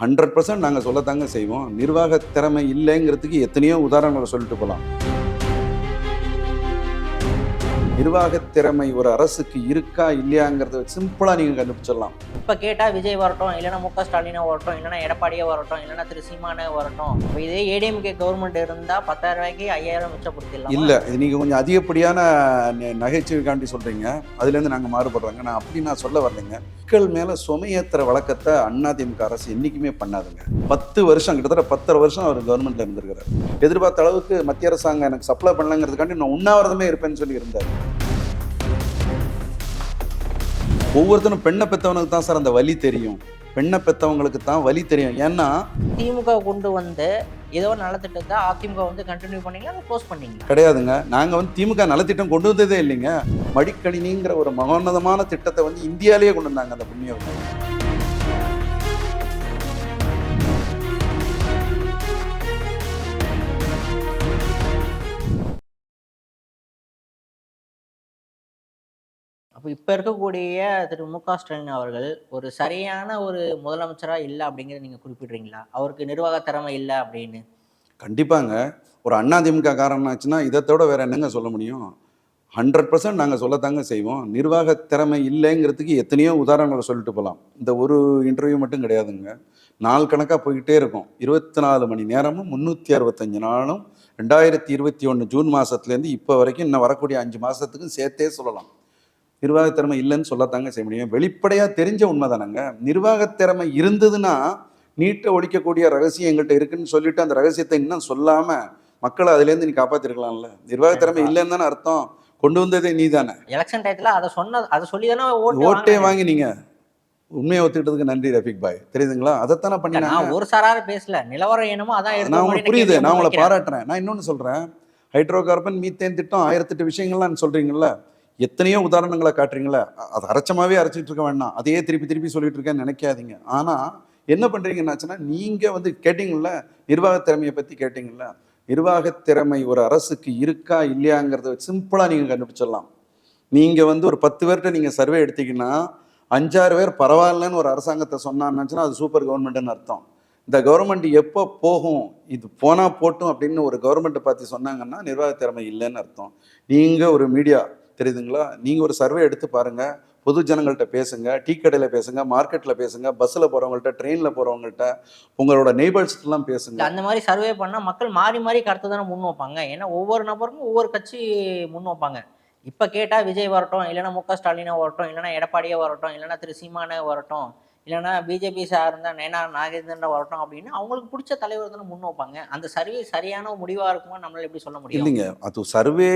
Hundred percent நாங்கள் சொல்லத்தாங்க செய்வோம். நிர்வாக திறமை இல்லைங்கிறதுக்கு எத்தனையோ உதாரணங்களை சொல்லிட்டு போகலாம். நிர்வாக திறமை ஒரு அரசுக்கு இருக்கா இல்லையாங்கிறத சிம்பிளாக நீங்கள் கண்டுபிடிச்சிடலாம். இப்போ கேட்டால் விஜய் வரட்டும் இல்லைன்னா மு க ஸ்டாலினே வரட்டும் இல்லைன்னா எடப்பாடியே வரட்டும் இல்லைன்னா திரு சீமானே வரட்டும். இப்போ இதே ஏடிஎம்கே கவர்மெண்ட் இருந்தால் பத்தாயிரம் ரூபாய்க்கு ஐயாயிரம் மிச்சப்படுத்திடலாம் இல்லை இது நீங்கள் கொஞ்சம் அதிகப்படியான நகைச்சுவைக்காண்டி சொல்கிறீங்க அதுலேருந்து நாங்கள் மாறுபடுறாங்க. நான் அப்படி நான் சொல்ல வரலைங்க. மக்கள் மேலே சுமையேற்றுற வழக்கத்தை அதிமுக அரசு என்றைக்குமே பண்ணாதுங்க. பத்து வருஷம் கிட்டத்தட்ட பத்தரை வருஷம் அவர் கவர்மெண்ட்டில் இருந்திருக்கிறார். எதிர்பார்த்த அளவுக்கு மத்திய அரசாங்கம் எனக்கு சப்ளை பண்ணலங்கிறதுக்காண்டி நான் உண்ணாவிரதமே இருப்பேன்னு சொல்லி இருந்தார். ஒவ்வொருத்தரும் பெண்ணை பெற்றவனுக்கு தான் சார் அந்த வலி தெரியும். பெண்ணை பெற்றவங்களுக்கு தான் வலி தெரியும். ஏன்னா திமுக கொண்டு வந்து ஏதோ நலத்திட்டத்தை அதிமுக வந்து கண்டினியூ பண்ணீங்களா? க்ளோஸ் பண்ணீங்களா? கிடையாதுங்க. நாங்கள் வந்து திமுக நலத்திட்டம் கொண்டு வந்ததே இல்லைங்க. மடிக்கணினிங்கிற ஒரு மகோன்னதமான திட்டத்தை வந்து இந்தியாவிலேயே கொண்டு வந்தாங்க அந்த புண்ணியம் அப்போ இப்போ இருக்கக்கூடிய திரு. மு. க. ஸ்டாலின் அவர்கள் ஒரு சரியான ஒரு முதலமைச்சராக இல்லை அப்படிங்கிறத நீங்கள் குறிப்பிடுறீங்களா? அவருக்கு நிர்வாக திறமை இல்லை அப்படின்னு. கண்டிப்பாங்க. ஒரு அண்ணா திமுக காரணம் ஆச்சுன்னா இதைத்தோட வேற என்னங்க சொல்ல முடியும்? ஹண்ட்ரட் பர்சன்ட் நாங்கள் சொல்லத்தாங்க செய்வோம். நிர்வாக திறமை இல்லைங்கிறதுக்கு எத்தனையோ உதாரணங்களை சொல்லிட்டு போகலாம் இந்த ஒரு இன்டர்வியூ மட்டும் கிடையாதுங்க. நாள் கணக்காக போய்கிட்டே இருக்கும். இருபத்தி நாலு மணி நேரமும் முந்நூற்றி அறுபத்தஞ்சு நாளும் ரெண்டாயிரத்தி இருபத்தி ஒன்று ஜூன் மாதத்துலேருந்து இப்போ வரைக்கும் இன்னும் வரக்கூடிய அஞ்சு மாதத்துக்கும் சேர்த்தே சொல்லலாம். நிர்வாகத் திறமை இல்லைன்னு சொல்லத்தாங்க செய்ய முடியும். வெளிப்படையாக தெரிஞ்ச உண்மை தானங்க நிர்வாகத் திறமை இருந்ததுன்னா நீட்டை ஒழிக்கக்கூடிய ரகசியம் எங்கள்கிட்ட இருக்குன்னு சொல்லிட்டு அந்த ரகசியத்தை இன்னும் சொல்லாமல் மக்களை அதுலேருந்து நீ காப்பாற்றிருக்கலாம்ல நிர்வாகத் திறமை இல்லைன்னு தானே அர்த்தம்? கொண்டு வந்ததே நீ தானே எலெக்ஷன் டயத்தில் அதை சொன்ன அதை சொல்லி தானே ஓட்டு வாங்கினாங்க. உண்மையை ஒத்துக்கிட்டதுக்கு நன்றி ரஃபிக் பாய். தெரியுதுங்களா? அதைத்தானே பண்ணினாங்க நான் ஒரு சாரார பேசல. நிலவரம் என்னமோ அதான் நான் உங்களுக்கு புரியுது. நான் உங்களை. பாராட்டுறேன். நான் இன்னொன்று சொல்கிறேன் ஹைட்ரோ கார்பன் மீத்தேன் திட்டம் ஆயிரத்தெட்டு விஷயங்கள்லாம் சொல்கிறீங்கல்ல எத்தனையோ உதாரணங்களை காட்டுறீங்களா? அது அரைச்சமாகவே அரைச்சிட்டு இருக்க வேண்டாம். அதையே திருப்பி திருப்பி சொல்லிட்டு இருக்கேன்னு நினைக்காதீங்க. ஆனால் என்ன பண்ணுறீங்கன்னாச்சுன்னா நீங்கள் வந்து கேட்டிங்கள நிர்வாக திறமையை பற்றி கேட்டிங்கல்ல நிர்வாக திறமை ஒரு அரசுக்கு இருக்கா இல்லையாங்கிறத சிம்பிளாக நீங்கள் கண்டுபிடிச்சிடலாம். நீங்கள் வந்து ஒரு பத்து பேர்கிட்ட நீங்கள் சர்வே எடுத்தீங்கன்னா அஞ்சாறு பேர் பரவாயில்லன்னு ஒரு அரசாங்கத்தை சொன்னான்னுச்சுன்னா அது சூப்பர் கவர்மெண்ட்டுன்னு அர்த்தம். இந்த கவர்மெண்ட் எப்போ போகும் இது போனால் போட்டும் அப்படின்னு ஒரு கவர்மெண்ட்டை பார்த்து சொன்னாங்கன்னா நிர்வாக திறமை இல்லைன்னு அர்த்தம். நீங்கள் ஒரு மீடியா தெரியுதுங்களா? நீங்கள் ஒரு சர்வே எடுத்து பாருங்கள் பொது ஜனங்கள்கிட்ட பேசுங்க டீ கடையில் பேசுங்க மார்க்கெட்டில் பேசுங்க பஸ்ஸில் போகிறவங்கள்ட்ட ட்ரெயினில் போகிறவங்கள்ட்ட உங்களோட நெய்பர்ஸ்லாம் பேசுங்க. அந்த மாதிரி சர்வே பண்ணால் மக்கள் மாறி மாறி கருத்து தானே முன் வைப்பாங்க. ஏன்னா ஒவ்வொரு நபருக்கும் ஒவ்வொரு கட்சி முன் வைப்பாங்க. இப்போ கேட்டால் விஜய் வரட்டும் இல்லைன்னா மு க ஸ்டாலினே வரட்டும் இல்லைன்னா எடப்பாடியே வரட்டும் இல்லைன்னா திரு சீமானே வரட்டும். இல்லைன்னா பிஜேபி சார்ந்த நயனா நாகேந்திரன் வரட்டும் அப்படின்னு அவங்களுக்கு பிடிச்ச தலைவர் தானே முன் வைப்பாங்க. அந்த சர்வே சரியான முடிவா இருக்குமா நம்மளால எப்படி சொல்ல முடியும்? இல்லைங்க. அது சர்வே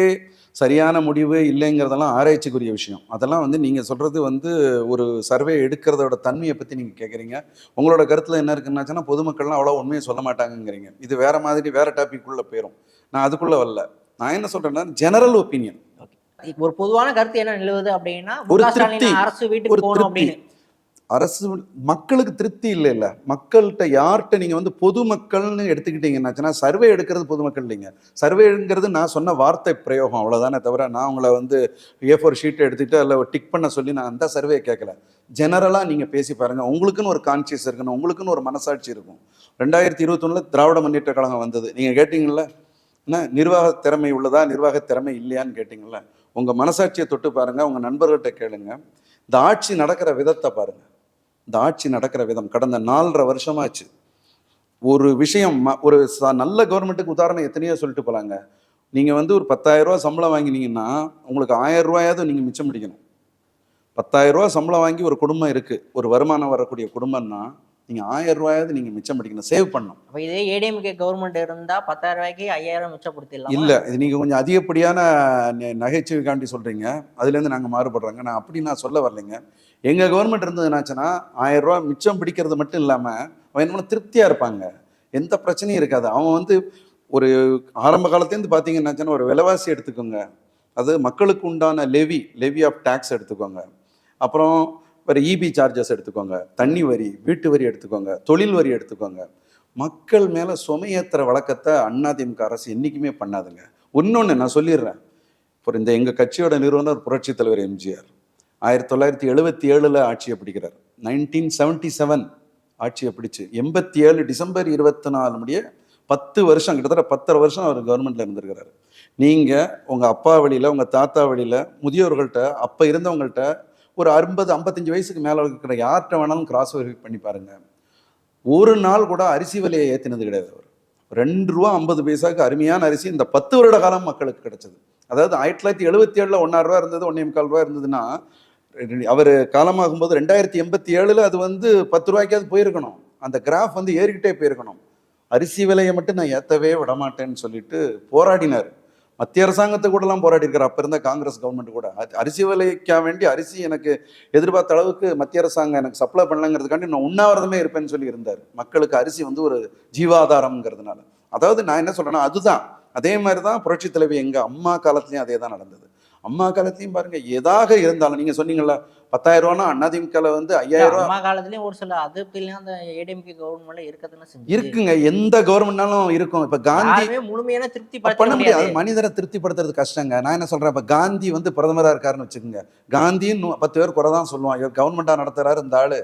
சரியான முடிவு இல்லைங்கிறதெல்லாம் ஆராய்ச்சிக்குரிய விஷயம். அதெல்லாம் வந்து நீங்கள் சொல்கிறது வந்து ஒரு சர்வே எடுக்கிறதோட தன்மையை பற்றி நீங்கள் கேட்குறீங்க உங்களோட கருத்தில் என்ன இருக்குன்னாச்சுன்னா பொதுமக்கள்லாம் அவ்வளோ உண்மையை சொல்ல மாட்டாங்கங்கிறீங்க. இது வேற மாதிரி வேற டாபிக் உள்ள போயிடும் நான் அதுக்குள்ளே வரல. நான் என்ன சொல்கிறேன்னா ஜெனரல் ஒப்பீனியன் ஒரு பொதுவான கருத்து என்ன நிலவுது அப்படின்னா அரசு வீட்டுக்கு போகணும் அப்படின்னு. அரசு மக்களுக்கு திருப்தி இல்லை இல்லை மக்கள்கிட்ட யார்கிட்ட நீங்கள் வந்து பொதுமக்கள்னு எடுத்துக்கிட்டீங்கன்னாச்சுன்னா சர்வே எடுக்கிறது பொதுமக்கள் இல்லைங்க. சர்வேங்கிறது நான் சொன்ன வார்த்தை பிரயோகம் அவ்வளோதானே தவிர நான் உங்களை வந்து ஏ ஃபோர் ஷீட்டை எடுத்துக்கிட்டு அதில் டிக் பண்ண சொல்லி நான் அந்த சர்வே கேட்கல ஜெனரலாக நீங்கள் பேசி பாருங்கள் உங்களுக்குன்னு ஒரு கான்சியஸ் இருக்கணும். உங்களுக்குன்னு ஒரு மனசாட்சி இருக்கும். ரெண்டாயிரத்தி இருபத்தொன்னில் திராவிட முன்னேற்ற கழகம் வந்தது. நீங்கள் கேட்டிங்கள என்ன? நிர்வாக திறமை உள்ளதா? நிர்வாக திறமை இல்லையான்னு கேட்டிங்கல்ல? உங்கள் மனசாட்சியை தொட்டு பாருங்கள் உங்கள் நண்பர்கள்ட்ட கேளுங்க. இந்த ஆட்சி நடக்கிற விதத்தை பாருங்கள் இந்த ஆட்சி நடக்கிற விதம் கடந்த நாலரை வருஷமாச்சு. ஒரு விஷயம் ம- ஒரு ச- நல்ல கவர்மெண்ட்டுக்கு உதாரணம் எத்தனையோ சொல்லிட்டு போகலாங்க நீங்கள் வந்து ஒரு பத்தாயிரரூவா சம்பளம் வாங்கினீங்கன்னா உங்களுக்கு ஆயிரம் ரூபாயாவது நீங்கள் மிச்சம் பிடிக்கணும். பத்தாயிரரூவா சம்பளம் வாங்கி ஒரு குடும்பம் இருக்குது ஒரு வருமானம் வரக்கூடிய குடும்பம்னா நீங்கள் ஆயிரம் ரூபாயாவது நீங்கள் மிச்சம் பிடிக்கணும் சேவ் பண்ணணும். அப்ப இதே ஏடிஎம்கே கவர்மெண்ட் இருந்தா பத்தாயிரம் ரூபாய்க்கு ஐயாயிரம் மிச்சப்படுத்திடலாம் இல்லை இது நீங்கள் கொஞ்சம் அதிகப்படியான நெ- நகைச்சுவைக்காண்டி சொல்கிறீங்க அதுலேருந்து நாங்கள் மாறுபடுறாங்க. நான் அப்படி நான் சொல்ல வரலைங்க. எங்கள் கவர்மெண்ட் இருந்தது என்னாச்சுன்னா ஆயிரம் ரூபா மிச்சம் பிடிக்கிறது மட்டும் இல்லாமல் அவன் என்ன திருப்தியாக இருப்பாங்க. எந்த பிரச்சனையும் இருக்காது. அவன் வந்து ஒரு ஆரம்ப காலத்துலேருந்து பார்த்தீங்கன்னாச்சுன்னா ஒரு விலைவாசி எடுத்துக்கோங்க. அது மக்களுக்கு உண்டான லெவி லெவி ஆஃப் டேக்ஸ் எடுத்துக்கோங்க. அப்புறம் வேறு இபி சார்ஜஸ் எடுத்துக்கோங்க. தண்ணி வரி வீட்டு வரி எடுத்துக்கோங்க. தொழில் வரி எடுத்துக்கோங்க. மக்கள் மேலே சுமையேற்றுற வழக்கத்தை அதிமுக அரசு என்றைக்குமே பண்ணாதுங்க. இன்னொன்று நான் சொல்லிடுறேன். இப்போ இந்த எங்கள் கட்சியோட நிறுவனர் புரட்சித் தலைவர் எம்ஜிஆர். ஆயிரத்தி தொள்ளாயிரத்தி எழுபத்தி ஏழில் ஆட்சியை பிடிக்கிறார். நைன்டீன் செவன்ட்டி செவன் ஆட்சியை பிடிச்சு எண்பத்தி ஏழு டிசம்பர் இருபத்தி நாலு முடிய பத்து வருஷம் கிட்டத்தட்ட பத்தரை வருஷம் அவர் கவர்மெண்ட்டில் இருந்திருக்கிறாரு. நீங்கள் உங்கள் அப்பா வழியில் உங்கள் தாத்தா வழியில் முதியோர்கள்ட்ட அப்போ இருந்தவங்கள்ட்ட ஒரு ஐம்பது ஐம்பத்தஞ்சு வயசுக்கு மேலே இருக்கிற யார்கிட்ட வேணாலும் கிராஸ் வெரிஃபை பண்ணி பாருங்க. ஒரு நாள் கூட அரிசி விலையை ஏற்றினது கிடையாது அவர். ரெண்டு ரூபா ஐம்பது பைசாவுக்கு அருமையான அரிசி இந்த பத்து வருட காலம் மக்களுக்கு கிடைச்சது. அதாவது ஆயிரத்தி தொள்ளாயிரத்தி எழுபத்தி ஏழில் ஒன்றாயிரம் ரூபா இருந்தது ஒன்றே முக்கால் ரூபா இருந்ததுன்னா அவர் காலமாகும்போது ரெண்டாயிரத்தி எண்பத்தி ஏழில் அது வந்து பத்து ரூபாய்க்காவது போயிருக்கணும். அந்த கிராஃப் வந்து ஏறிக்கிட்டே போயிருக்கணும். அரிசி விலையை மட்டும் நான் ஏற்றவே விட மாட்டேன்னு சொல்லிட்டு போராடினார். மத்திய அரசாங்கத்தை கூடலாம் போராடி இருக்கிற அப்போ இருந்த காங்கிரஸ் கவர்மெண்ட் கூட. அரிசி விலைக்கா வேண்டி அரிசி எனக்கு எதிர்பார்த்த அளவுக்கு மத்திய அரசாங்கம் எனக்கு சப்ளை பண்ணலங்கிறதுக்காண்டி நான் உண்ணாவிரதமே இருப்பேன்னு சொல்லி இருந்தார். மக்களுக்கு அரிசி வந்து ஒரு ஜீவாதாரம்ங்கிறதுனால. அதாவது நான் என்ன சொல்கிறேன்னா அதுதான். அதே மாதிரி தான் புரட்சி தலைவி எங்கள் அம்மா காலத்துலேயும் அதே தான் நடந்தது. அம்மா காலத்துலயும் பாருங்க எதாக இருந்தாலும் நீங்க சொன்னீங்கல்ல பத்தாயிரம் ரூபானா அதிமுகல வந்து ஐயாயிரம் ரூபாய் அம்மா காலத்துலயும் ஒரு சில அதிருப்திலாம் அந்த ஏடிஎம்கே கவர்மெண்ட்ல இருக்கத்தானே செஞ்சு இருக்குங்க. எந்த கவர்மெண்ட்னாலும் இருக்கும். இப்ப காந்தி முழுமையான திருப்தி பண்ண முடியாது. அது மனிதரை திருப்திப்படுத்துறது கஷ்டங்க. நான் என்ன சொல்றேன் இப்ப காந்தி வந்து பிரதமரா இருக்காருன்னு வச்சுக்கோங்க. காந்தின்னு பத்து பேர் குறை தான் சொல்லுவான். இவர் கவர்மெண்டா நடத்துறாரு இந்த ஆளு.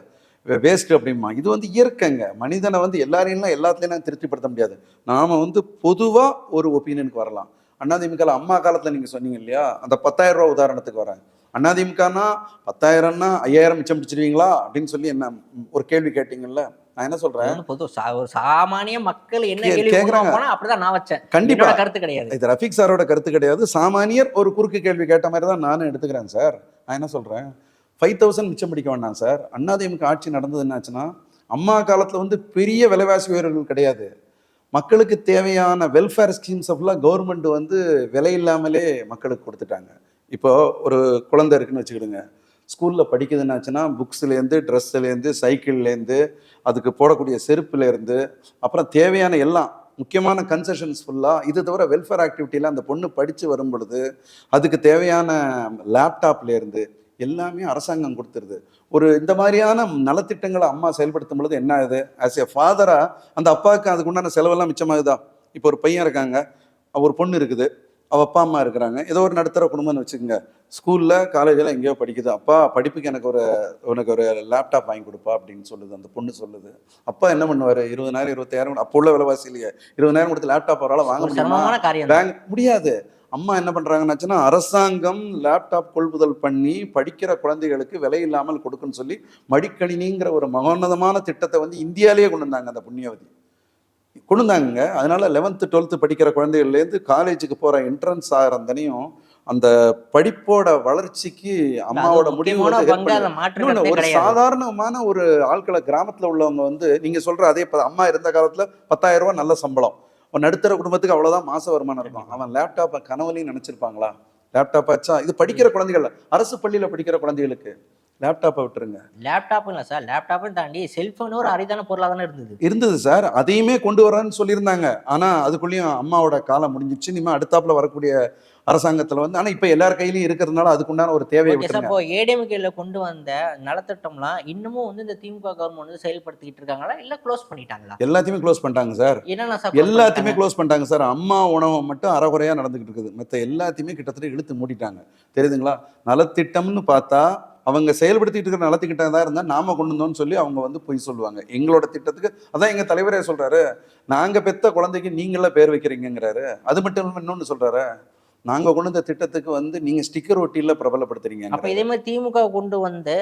வேஸ்ட் அப்படிமா இது வந்து இயற்கைங்க. மனிதனை வந்து எல்லாரையும் எல்லாத்துலயும் திருப்திப்படுத்த முடியாது. நாம வந்து பொதுவா ஒரு ஒப்பீனியனுக்கு வரலாம். அண்ணாதிமுக அம்மா காலத்துல நீங்க சொன்னீங்க இல்லையா? அந்த பத்தாயிரம் ரூபாய் உதாரணத்துக்கு வரேன். அண்ணாதிமுகனா பத்தாயிரம்னா ஐயாயிரம் மிச்சம் பிடிச்சிருவீங்களா? அப்படின்னு சொல்லி என்ன ஒரு கேள்வி கேட்டீங்கல்ல? நான் என்ன சொல்றேன்? பொது ஒரு சாமானிய மக்கள் என்ன கே- கேள்வி கேக்குறாங்க. போனா அப்படிதான் நான் வச்சேன். கண்டிப்பா. கருத்து கிடையாது. இது ரஃபீக் சாரோட கருத்து கிடையாது. சாமானியர் ஒரு குறுக்கு கேள்வி கேட்ட மாதிரி தான் நானும் எடுத்துக்கிறேன் சார். நான் என்ன சொல்றேன்? ஃபைவ் தௌசண்ட் மிச்சம் பிடிக்க வேண்டாம் சார். அதிமுக ஆட்சி நடந்தது என்னாச்சுன்னா அம்மா காலத்துல வந்து பெரிய விலைவாசி உயர்வுகள் கிடையாது. மக்களுக்கு தேவையான வெல்ஃபேர் ஸ்கீம்ஸ் ஃபுல்லாக கவர்மெண்ட் வந்து விலை இல்லாமலே மக்களுக்கு கொடுத்துட்டாங்க. இப்போ ஒரு குழந்தை இருக்குன்னு வச்சுக்கிடுங்க. ஸ்கூலில் படிக்குதுன்னாச்சுன்னா புக்ஸ்லேருந்து ட்ரெஸ்ஸுலேருந்து சைக்கிள்லேருந்து அதுக்கு போடக்கூடிய செருப்புலேருந்து அப்புறம் தேவையான எல்லாம் முக்கியமான கன்செஷன்ஸ் ஃபுல்லாக இது தவிர வெல்ஃபேர் ஆக்டிவிட்டியில் அந்த பொண்ணு படித்து வரும் பொழுது அதுக்கு தேவையான லேப்டாப்லேருந்து எல்லாமே அரசாங்கம் கொடுத்துருது. ஒரு இந்த மாதிரியான நலத்திட்டங்களை அம்மா செயல்படுத்தும் பொழுது என்ன ஆகுது? ஆஸ் எ ஃபாதராக அந்த அப்பாவுக்கு அதுக்கு உண்டான செலவெல்லாம் மிச்சமாகுதா? இப்போ ஒரு பையன் இருக்காங்க ஒரு பொண்ணு இருக்குது அவ அப்பா அம்மா இருக்கிறாங்க. ஏதோ ஒரு நடுத்தர குடும்பம்னு வச்சுக்கோங்க. ஸ்கூல்ல காலேஜில் எங்கேயோ படிக்குது. அப்பா படிப்புக்கு எனக்கு ஒரு உனக்கு ஒரு லேப்டாப் வாங்கி கொடுப்பா அப்படின்னு சொல்லுது. அந்த பொண்ணு சொல்லுது. அப்பா என்ன பண்ணுவாரு? இருபதாயிரம் இருபத்தாயிரம் அப்போ உள்ள விலைவாசி இல்லையே. இருபதாயிரம் கொடுத்து லேப்டாப் அவரால் வாங்க முடியுமா. பேங்க் முடியாது. அம்மா என்ன பண்றாங்கன்னாச்சுன்னா அரசாங்கம் லேப்டாப் கொள்முதல் பண்ணி படிக்கிற குழந்தைகளுக்கு விலை இல்லாமல் கொடுக்குன்னு சொல்லி மடிக்கணினிங்கிற ஒரு மகோன்னதமான திட்டத்தை வந்து இந்தியாலேயே கொண்டு வந்தாங்க அந்த புண்ணியவதி. கொண்டு வந்தாங்க அதனால லெவன்த்து டுவெல்த்து படிக்கிற குழந்தைகள்லேருந்து காலேஜுக்கு போற என்ட்ரன்ஸ் ஆகிறந்தனையும் அந்த படிப்போட வளர்ச்சிக்கு அம்மாவோட முடிவு ஒரு சாதாரணமான ஒரு ஆட்களை கிராமத்துல உள்ளவங்க வந்து நீங்க சொல்ற அதே அம்மா இருந்த காலத்துல பத்தாயிரம் ரூபாய் நல்ல சம்பளம். ஒரு நடுத்தர குடும்பத்துக்கு அவ்வளவுதான் மாச வருமானம் இருக்கும். அவன் லேப்டாப்பை கனவுலையும் நினைச்சிருப்பாங்களா? லேப்டாப் ஆச்சா இது படிக்கிற குழந்தைகள் அரசு பள்ளியில படிக்கிற குழந்தைகளுக்கு லேப்டாப்பை விட்டுருங்க. லேப்டாப் இல்ல சார் லேப்டாப்பும் தாண்டி செல்போன் ஒரு அரிதான பொருளா தானே இருந்தது. இருந்தது சார் அதையுமே கொண்டு வரேன்னு சொல்லியிருந்தாங்க. ஆனா அதுக்குள்ளேயும் அம்மாவோட காலம் முடிஞ்சிச்சு. இனிமே அடுத்தாப்புல வரக்கூடிய அரசாங்கத்துல வந்து ஆனா இப்ப எல்லார் கையிலயும் இருக்கிறதுனால அதுக்குண்டான ஒரு தேவையை சார் விட்டுருங்க. இப்போ ஏடிஎம்கேல கொண்டு வந்த நலத்திட்டம்லாம் இன்னமும் வந்து இந்த திமுக கவர்மெண்ட் வந்து செயல்படுத்திக்கிட்டு இருக்காங்களா? இல்ல க்ளோஸ் பண்ணிட்டாங்களா? எல்லாத்தையுமே க்ளோஸ் பண்ணிட்டாங்க சார் என்னென்ன சார் எல்லாத்தையுமே? க்ளோஸ் பண்ணிட்டாங்க சார் அம்மா உணவை மட்டும் அறகுறையா நடந்துகிட்டு இருக்குது. மற்ற எல்லாத்தையுமே கிட்டத்தட்ட இழுத்து மூடிட்டாங்க. தெரியுதுங்களா? நலத்திட்டம்னு பார்த்தா அவங்க செயல்படுத்திட்டு இருக்கிற நலத்திட்டம் தான் இருந்தா நாம கொண்டு வந்தோம்னு சொல்லி அவங்க வந்து பொய் சொல்லுவாங்க. எங்களோட திட்டத்துக்கு அதான் எங்க தலைவரே சொல்றாரு நாங்க பெத்த குழந்தைக்கு நீங்கள பேர் வைக்கிறீங்கங்கிறாரு. அது மட்டும் இல்லாம இன்னொன்னு சொல்றாரு நாங்க கொண்டு வந்த திட்டத்துக்கு வந்து நீங்க ஸ்டிக்கர் ஒட்டியில பிரபலப்படுத்துறீங்க அப்ப இதே மாதிரி திமுக கொண்டு வந்து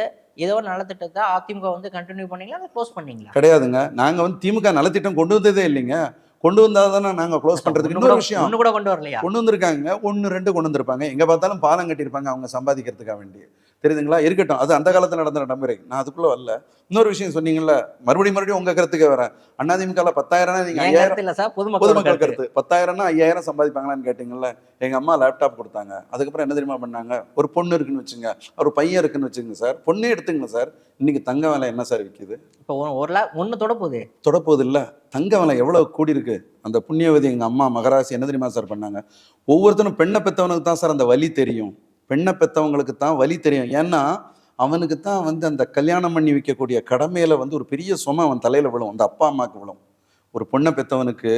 ஏதோ ஒரு நலத்திட்டத்தை அதிமுக வந்து கண்டினியூ பண்ணீங்களா க்ளோஸ் பண்ணீங்களா? கிடையாதுங்க. நாங்க வந்து திமுக நலத்திட்டம் கொண்டு வந்ததே இல்லைங்க. கொண்டு வந்தாதானே நாங்க க்ளோஸ் பண்றதுக்கு ஒண்ணு இன்னொரு விஷயம். ஒண்ணு கூட கொண்டு வரலையா? கொண்டு வந்திருக்காங்க. ஒன்று ரெண்டு கொண்டு வந்திருப்பாங்க. எங்க பார்த்தாலும் பாலம் கட்டியிருப்பாங்க அவங்க சம்பாதிக்கிறதுக்காக வேண்டி. தெரியுதுங்களா? இருக்கட்டும். அது அந்த காலத்துல நடந்த நடைமுறை. நான் அதுக்குள்ள வரல. இன்னொரு விஷயம் சொன்னீங்கல்ல மறுபடியும் மறுபடியும் உங்க கருத்துக்கு வரேன். அண்ணாதிமுக பத்தாயிரம்னா நீங்க என் ஐயாயிரம் இல்ல சார்? பொதுமக்கள் கருத்து. பத்தாயிரம்னா ஐயாயிரம் சம்பாதிப்பாங்களான்னு கேட்டீங்கல்ல எங்க அம்மா லேப்டாப் கொடுத்தாங்க. அதுக்கப்புறம் என்ன தெரியுமா பண்ணாங்க? ஒரு பொண்ணு இருக்குன்னு வச்சுங்க. ஒரு பையன் இருக்குன்னு வச்சுங்க சார். பொண்ணே எடுத்துங்க சார். இன்னைக்கு தங்க விலை என்ன சார் விற்கிது இப்போ ஒரு- ஒரு லேக் ஒண்ணு தொட போகுது தொடப்போது இல்ல தங்க விலை எவ்வளவு கூடி இருக்கு அந்த புண்ணியவதி எங்க அம்மா மகராசி என்ன தெரியுமா சார் பண்ணாங்க? ஒவ்வொருத்தரும் பெண்ணை பெத்தவனுக்கு தான் சார் அந்த வலி தெரியும். பெண்ணை பெற்றவங்களுக்கு தான் வலி தெரியும். ஏன்னா அவனுக்கு தான் வந்து அந்த கல்யாணம் பண்ணி வைக்கக்கூடிய கடமையில் வந்து ஒரு பெரிய சுமை அவன் தலையில் விழும். அந்த அப்பா அம்மாவுக்கு விழும். ஒரு பொண்ணை பெத்தவனுக்கு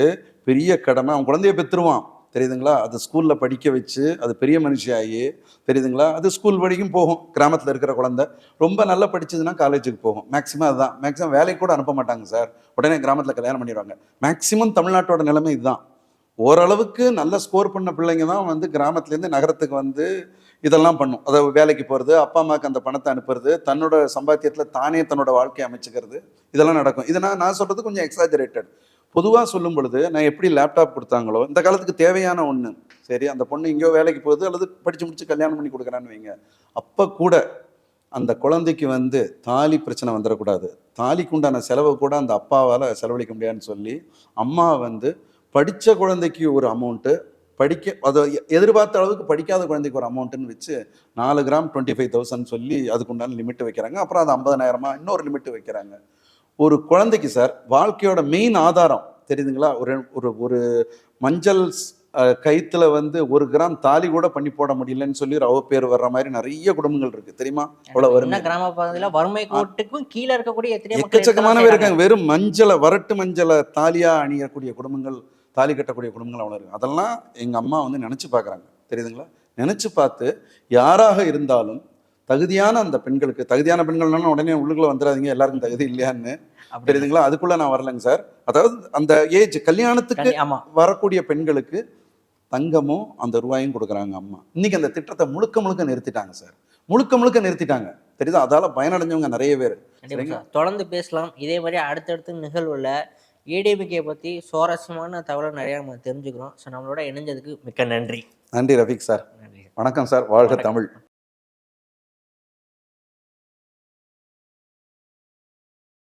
பெரிய கடமை அவன் குழந்தைய பெற்றுருவான். தெரியுதுங்களா? அது ஸ்கூலில் படிக்க வச்சு அது பெரிய மனுஷியாகி தெரியுதுங்களா? அது ஸ்கூல் வரைக்கும் போகும். கிராமத்தில் இருக்கிற குழந்தை. ரொம்ப நல்லா படிச்சதுன்னா காலேஜுக்கு போகும். மேக்ஸிமம் அதுதான். மேக்ஸிமம் வேலைக்கு கூட அனுப்ப மாட்டாங்க சார் உடனே கிராமத்தில் கல்யாணம் பண்ணிடுவாங்க. மேக்ஸிமம் தமிழ்நாட்டோட நிலைமை இதுதான். ஓரளவுக்கு நல்ல ஸ்கோர் பண்ண பிள்ளைங்க தான் வந்து கிராமத்துலேருந்து நகரத்துக்கு வந்து இதெல்லாம் பண்ணும். அதாவது வேலைக்கு போகிறது அப்பா அம்மாவுக்கு அந்த பணத்தை அனுப்புறது தன்னோட சம்பாத்தியத்தில் தானே தன்னோட வாழ்க்கையை அமைச்சுக்கிறது இதெல்லாம் நடக்கும். இதை நான் நான் சொல்கிறது கொஞ்சம் எக்ஸாஜரேட்டட் பொதுவாக சொல்லும் பொழுது நான் எப்படி லேப்டாப் கொடுத்தாங்களோ இந்த காலத்துக்கு தேவையான ஒன்று சரி அந்த பொண்ணு எங்கேயோ வேலைக்கு போகுது அல்லது படித்து முடிச்சு கல்யாணம் பண்ணி கொடுக்குறான்னு வைங்க. அப்போ கூட அந்த குழந்தைக்கு வந்து தாலி பிரச்சனை வந்துடக்கூடாது தாலிக்கு உண்டான செலவை கூட அந்த அப்பாவால் செலவழிக்க முடியாதுன்னு சொல்லி அம்மா வந்து படித்த குழந்தைக்கு ஒரு அமௌண்ட்டு படிக்க அதை எதிர்பார்த்த அளவுக்கு படிக்காத குழந்தைக்கு ஒரு அமௌண்ட்டுன்னு வச்சு நாலு கிராம் டுவெண்ட்டி ஃபைவ் தௌசண்ட் சொல்லி அதுக்கு உண்டான லிமிட் வைக்கிறாங்க. அப்புறம் அது ஐம்பதனாயிரமா இன்னொரு லிமிட் வைக்கிறாங்க. ஒரு குழந்தைக்கு சார் வாழ்க்கையோட மெயின் ஆதாரம் தெரியுதுங்களா? ஒரு ஒரு ஒரு மஞ்சள் கயித்துல வந்து ஒரு கிராம் தாலி கூட பண்ணி போட முடியலன்னு சொல்லி ரவ பேர் வர்ற மாதிரி நிறைய குடும்பங்கள் இருக்கு. தெரியுமா? அவ்வளவு வறுமை கிராம பகுதியில் வறுமை கோட்டுக்கும் கீழே இருக்கக்கூடிய எத்தனையோ மக்கள் எக்கச்சக்கமான இருக்கதான் பேர் செய்றாங்க. இருக்காங்க. வெறும் மஞ்சளை வரட்டு மஞ்சளை தாலியா அணியக்கூடிய குடும்பங்கள் தாலி கட்டக்கூடிய குடும்பங்கள் அவ்வளோ இருக்கு. அதெல்லாம் எங்க அம்மா வந்து நினைச்சு பார்க்கறாங்க தெரியுதுங்களா? நினைச்சு பார்த்து யாராக இருந்தாலும் தகுதியான அந்த பெண்களுக்கு தகுதியான பெண்கள்னாலும் உடனே உள்ளுக்குள்ள வந்துடாதீங்க எல்லாருக்கும் தகுதி இல்லையான்னு. அப்படி தெரியுதுங்களா? அதுக்குள்ள நான் வரலைங்க சார். அதாவது அந்த ஏஜ் கல்யாணத்துக்கு வரக்கூடிய பெண்களுக்கு தங்கமும் அந்த ரூபாயும் கொடுக்குறாங்க அம்மா. இன்னைக்கு அந்த திட்டத்தை முழுக்க முழுக்க நிறுத்திட்டாங்க சார். முழுக்க முழுக்க நிறுத்திட்டாங்க. தெரியுதா? அதால பயனடைஞ்சவங்க நிறைய பேர். தொடர்ந்து பேசலாம். இதே மாதிரி அடுத்தடுத்த நிகழ்வுல ஏடிபிகே பத்தி சுவாரஸ்யமான தகவலை நிறைய நம்ம தெரிஞ்சுக்கிறோம். ஸோ நம்மளோட இணைஞ்சதுக்கு மிக்க நன்றி. நன்றி ரஃபீக் சார். நன்றி. வணக்கம் சார். வாழ்க. தமிழ்.